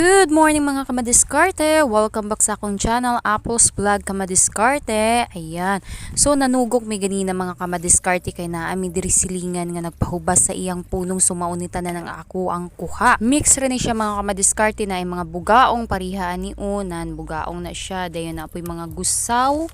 Good morning mga kamadiskarte! Welcome back sa akong channel, Apples Vlog Kamadiskarte. Ayan. So nanugok mi ganina mga kamadiskarte kay na ami diri silingan nga nagpahubas sa iyang punong sumaunita na ng ako ang kuha. Mix rin siya mga kamadiskarte na ay mga bugaong parihaan ni unan. Bugaong na siya. Dayon na po'y mga gusaw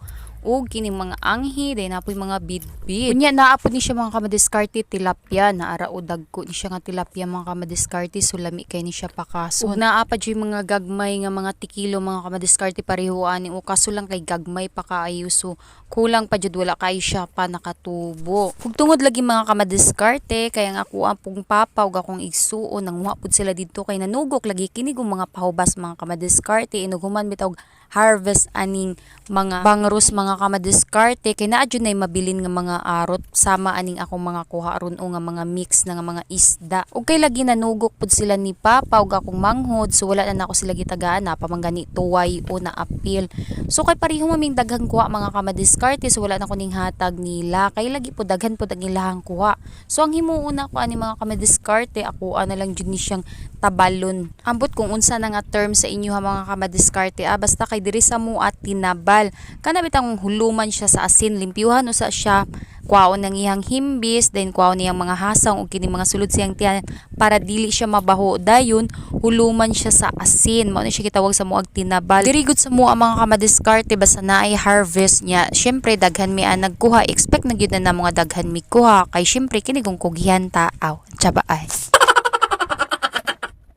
ug kini mga anghi day na mga bidbid. Kunya naapod ni siya mga kamadiskarte tilapia na ara o dagko ni siya nga tilapia mga kamadiskarte sulami kay ni siya pakaso. Ug naapad siya mga gagmay nga mga tikilo mga kamadiskarte pareho ani o kaso lang kay gagmay pa kaayo so kulang pa jud wala kay siya pa nakatubo. Ug tungod lagi mga kamadiskarte kaya nga ako ang papa ug akong igsuon nang pud sila didto kay nanugok lagi kini mga pahubas mga kamadiskarte inuguman bitaw harvest aning mga bangros mga kamadiskarte kay naa mabilin nga mga arot. Sama aning akong mga kuha aron o nga mga mix na nga mga isda. Ug kay lagi nanugok pud sila ni papa ug akong manghod. So wala na nako sila gitagaan. Na pamanggani tuway o na apil. So kay pareho maming daghang kuha mga kamadiskarte so wala na ko ning hatag nila. Kay lagi pud daghan pud ang ilahang kuha. So ang himuuna ko ani mga kamadiskarte ako ana lang jud ni siyang tabalon. Ambot kung unsa na nga term sa inyo ha mga kamadiskarte ah. Basta kay diri sa mo at tinabal. Kana bitang huluman siya sa asin limpyuhan usa siya. Kwaon ng iyang himbis then kwaon niyang mga hasang ug kini mga sulod siyang tiyan para dili siya mabaho. Dayon huluman siya sa asin. Mao ni siya gitawag sa muag tinabal. Diri gud sa mo ang mga kamadiskarte basta naay harvest niya. Syempre daghan mi ang nagkuha. Expect na gyud na mga daghan mi kuha. Kay syempre kini kung kugihan taaw. Tsaba ay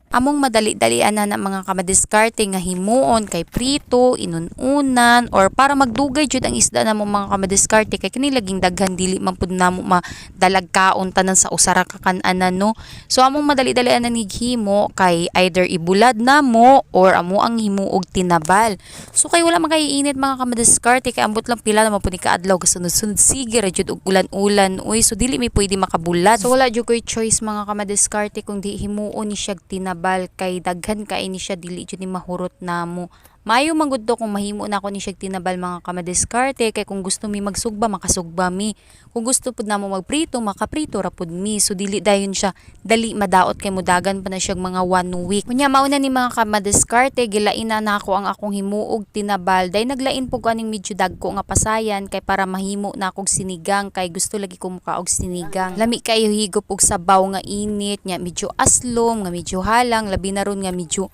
Among madali-dalian na ng mga kamadiskarte nga himuon kay prito, inununan, or para magdugay jud ang isda na mga kamadiskarte kay kini laging daghan dili man pud namo madalagkaon tanan sa usara ka kan-anan no. So among madali-dalian na himo kay either ibulad namo or amo ang himuog tinabal. So kay wala man kay init mga kamadiskarte kay ambot lang pila na mapud ni kaadlaw kasunod-sunod sige ra jud og ulan-ulan. Uy, so dili mi pwede makabulad. So wala jud koy choice mga kamadiskarte kung di himuon ni siya tinabal bal kay daghan kay ni siya dili jud ni mahurot namo Mayo manggod to kung mahimo na ako ni siya tinabal mga kamadiskarte kay kung gusto mi magsugba makasugba mi. Kung gusto pud namo magprito makaprito ra pud mi. So dili dayon siya dali madaot kay mudagan pa na siya mga one week. Kunya mauna ni mga kamadiskarte gilain na nako ang akong himuog tinabal. Day naglain pug aning medyo dagko nga pasayan kay para mahimo na akong sinigang kay gusto lagi ko muka og sinigang. Lami kayo higop og sabaw nga init nya medyo aslom nga medyo halang labi na ron nga medyo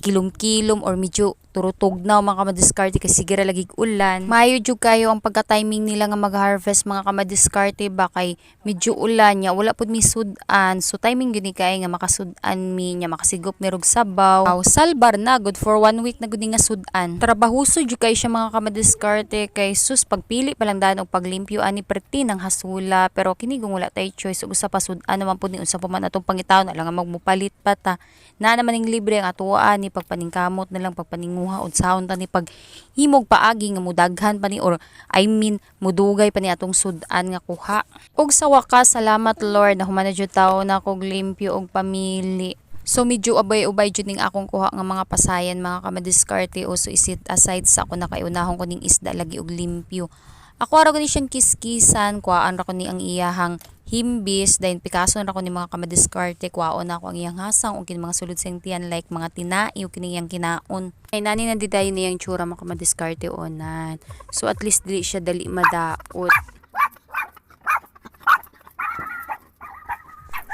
kilom-kilom or medyo turutog na mga kamadiskarte kasi sige lagi ulan. Mayo jud kayo ang pagka-timing nila nga mag-harvest mga kamadiskarte ba kay medyo ulan nya wala pud mi sudan. So timing gyud ni kay nga makasudan mi nya makasigop ni rog sabaw. Aw salbar na good for one week na gud nga sudan. Trabahuso jud kay siya mga kamadiskarte kay sus pagpili pa lang daan og paglimpyo ani perti ng hasula pero kini kung wala tay choice ug usa pa sudan naman pud ni unsa pa man atong pangitaw na lang magmupalit pa ta. Na naman ning libre ang atuan ni pagpaningkamot na lang pagpaninguha muha unsahon ta ni pag himog paagi nga mudaghan pa ni or I mean mudugay pa ni atong sudan nga kuha. Ug sa wakas salamat Lord na human jud tawo na kog limpyo og pamili. So medyo abay-ubay jud ning akong kuha nga mga pasayan mga kamadiskarte o so isit aside sa ako na kayunahon ko ning isda lagi og limpyo. Ako ara ko ni siyang kiskisan, kuhaan ra ko ni ang iyahang himbis, dahil pikaso ra ko ni mga kamadiskarte, kuhaon na ako ang iyang hasang, o mga sulod sentian like mga tinai, o kiniyang kinaon. Ay nani nandi dayon niyang tsura mga kamadiskarte onan. So at least dili siya dali madaot.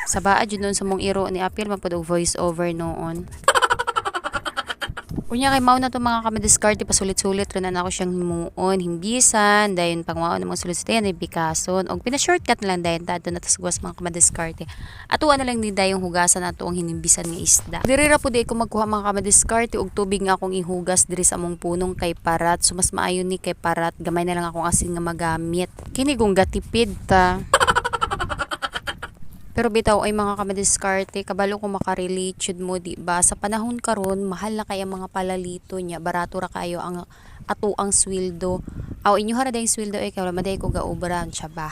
Sa baa jud nun sa mong iro ni Apil mapod voice over noon. Unya kay mao na to mga kamadiskarte pasulit-sulit rin na ako siyang himuon, himbisan, dayon pangmao na mga sulit sa tayan, bikason, og pina-shortcut na lang dayon tato na tasgwas mga kamadiskarte. Atuan na lang din dayong hugasan nato ang hinimbisan nga isda. Diri ra pud ko magkuha mga kamadiskarte og tubig nga akong ihugas diri sa among punong kay parat. So mas maayo ni kay parat, gamay na lang akong asin nga magamit. Kini kung gatipid ta. Pero bitaw ay mga kamadiskarte, kabalo ko makarelate jud mo di ba sa panahon karon mahal na kay ang mga palalito niya, barato ra kayo ang ato ang sweldo. Aw inyo hara dayong sweldo ay kay maday ko gaubran siya ba.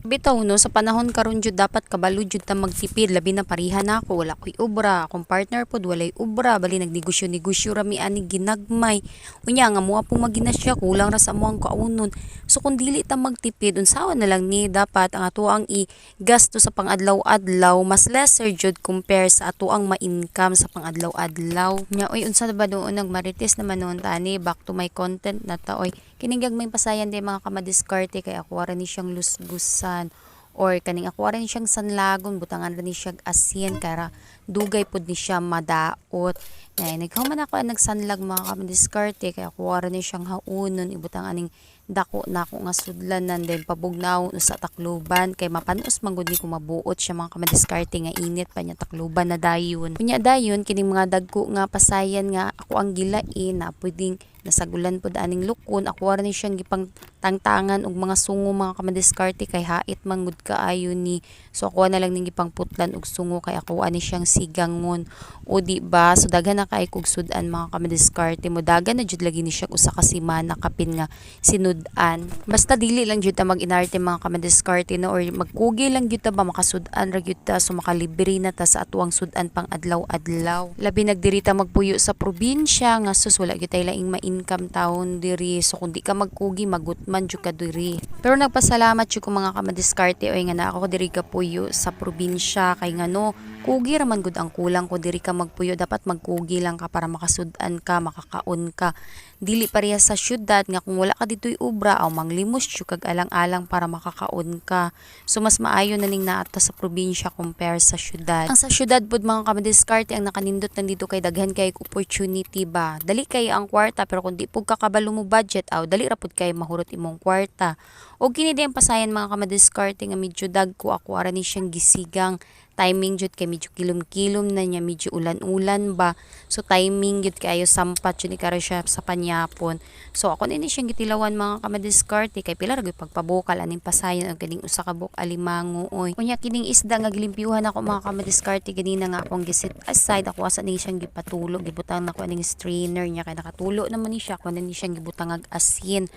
Bitaw no? Sa panahon karon jud dapat kabalo jud ta magtipid. Labi na parihan ako wala koy ubra. Akong partner pod walay ubra. Bali nagnegosyo-negosyo rami ani ginagmay. Unya nga mo pong maginasya kulang ra sa mo ang kaunon so kung dili ta magtipid unsaon na lang ni? Dapat ang ato ang i-gasto sa pangadlaw-adlaw. Mas lesser jud compare sa ato ang ma-income sa pangadlaw-adlaw. Nya oy unsa na ba doon? Nagmarites naman noon tani back to my content na ta oy kinigag may pasayan di mga kamadiskarte kay ako ra ni siyang lusgusan or kaning ako rin siyang sanlagon butangan rin siya asin kara dugay pud ni siya madaot. Ngay naghuman ako ang nagsanlag mga kamadiskarte kay rin ni siyang haunon ibutang aning dako na ako nga sudlanan then pabugnaw sa takluban kay mapanos manggod ni ko mabuot siya mga kamadiskarte nga init pa niya takluban na dayon. Kunya dayon kining mga dagko nga pasayan nga ako ang gilain na pwedeng nasagulan pod aning lukon. Ako ra ni siyang gipang tangtangan og mga sungo mga kamadiskarte kay hait manggod kaayo ni. So ako na lang ning gipang putlan og sungo kay ako ani siyang sigangon. O di ba? So daghan na kay kog sudan mga kamadiskarte mo. Daghan na jud lagi ni siya usa ka semana kapin nga sinudan basta dili lang jud ta mag-inarte mga kamadiskarte no? Or magkugi lang jud ta ba makasudan ra jud ta? So makalibre na ta sa atuang sudan pang adlaw-adlaw. Labi nagdirita magpuyo sa probinsya nga sus wala gyud tay laing ma-income taon diri. So kung di ka magkugi magutman jud ka diri. Pero nagpasalamat jud ko mga kamadiskarte oy nga na ako diri ka puyo sa probinsya. Kay ngano kugi raman gud ang kulang ko diri ka magpuyo. Dapat magkugi lang ka para makasudan ka makakaon ka. Dili pareha sa syudad nga kung wala ka ditoy ubra aw manglimos jud kag alang-alang para makakaon ka. So mas maayo na ning naata sa probinsya compare sa syudad. Ang sa syudad pud mga kamadiskarte ang nakanindot nandito kay daghan kay opportunity ba? Dali kay ang kwarta pero kung di pud kakabalo mo budget aw dali ra pud kay mahurot imong kwarta. O kini din pasayan mga kamadiskarte nga medyo dagko ako ara ni siyang gisigang timing jud kay medyo kilom-kilom na niya medyo ulan-ulan ba. So timing jud kayo sampat jud ni karo siya sa panyapon. So ako nini siyang gitilawan mga kamadiskarte kay pila ra pagpabukal aning pasayan og kining usa ka buk alimango oy. Unya kining isda nga gilimpyuhan ako mga kamadiskarte ganina nga akong gisit aside ako asa ni siyang gipatulog gibutang nako aning strainer niya kay nakatulo naman ni siya ako na ni siyang gibutang ag asin.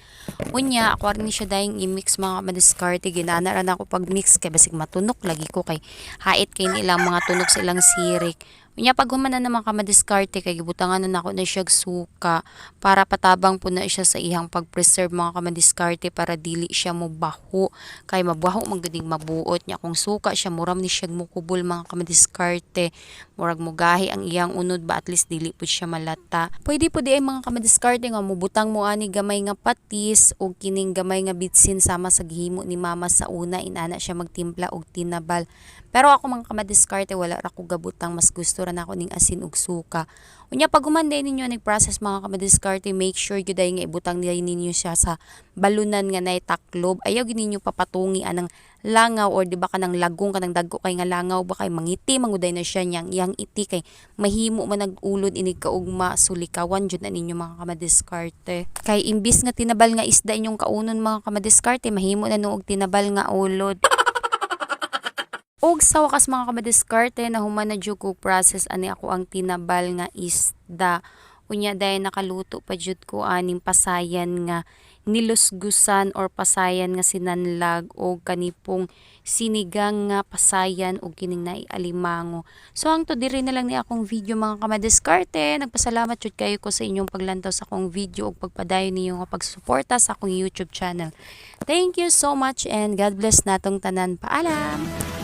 Unya ako rin ni siya dayang i-mix mga kamadiskarte ginana ra na ako pag mix kay basig matunok lagi ko kay hait kay nilang mga tunog sa ilang sirik. Unya pag humana naman ka madiskarte kay gibutangan na nako na siya suka. Para patabang po na siya sa ihang pag-preserve mga kamadiskarte para dili siya mo baho kay mabaho man mabuot niya. Kung suka siya muram ni siya mukubol mga kamadiskarte. Murag mugahi ang iyang unod ba at least dili pud siya malata. Pwede po di ay mga kamadiskarte nga mubutang mo ani gamay nga patis o kining gamay nga bitsin sama sa gihimo ni mama sa una inana siya magtimpla og tinabal pero ako mga kamadiskarte wala ra ko gabutang mas gusto ra nako ning asin ug suka. Unya pag humanday ninyo nag-process mga kamadiskarte, make sure gyud nga ibutang nila ninyo siya sa balunan nga nay taklob. Ayaw gid ninyo papatungi anang langaw or di ba kanang lagong kanang dagko kay nga langaw ba kay mangiti manguday na siya niyang iyang iti kay mahimo man nagulod inig kaugma sulikawan jud na ninyo mga kamadiskarte. Kay imbis nga tinabal nga isda inyong kaunon mga kamadiskarte, mahimo na nuog tinabal nga ulod. Og sa wakas mga kamadiskarte na human na jud ko process ani ako ang tinabal nga isda. Unya dahil nakaluto pa jud ko aning pasayan nga nilusgusan or pasayan nga sinanlag o kanipong sinigang nga pasayan o kining na alimango. So ang to diri na lang ni akong video mga kamadiskarte. Nagpasalamat jud kayo ko sa inyong paglantaw sa akong video ug pagpadayon niyo nga pagsuporta sa akong YouTube channel. Thank you so much and God bless natong tanan. Paalam.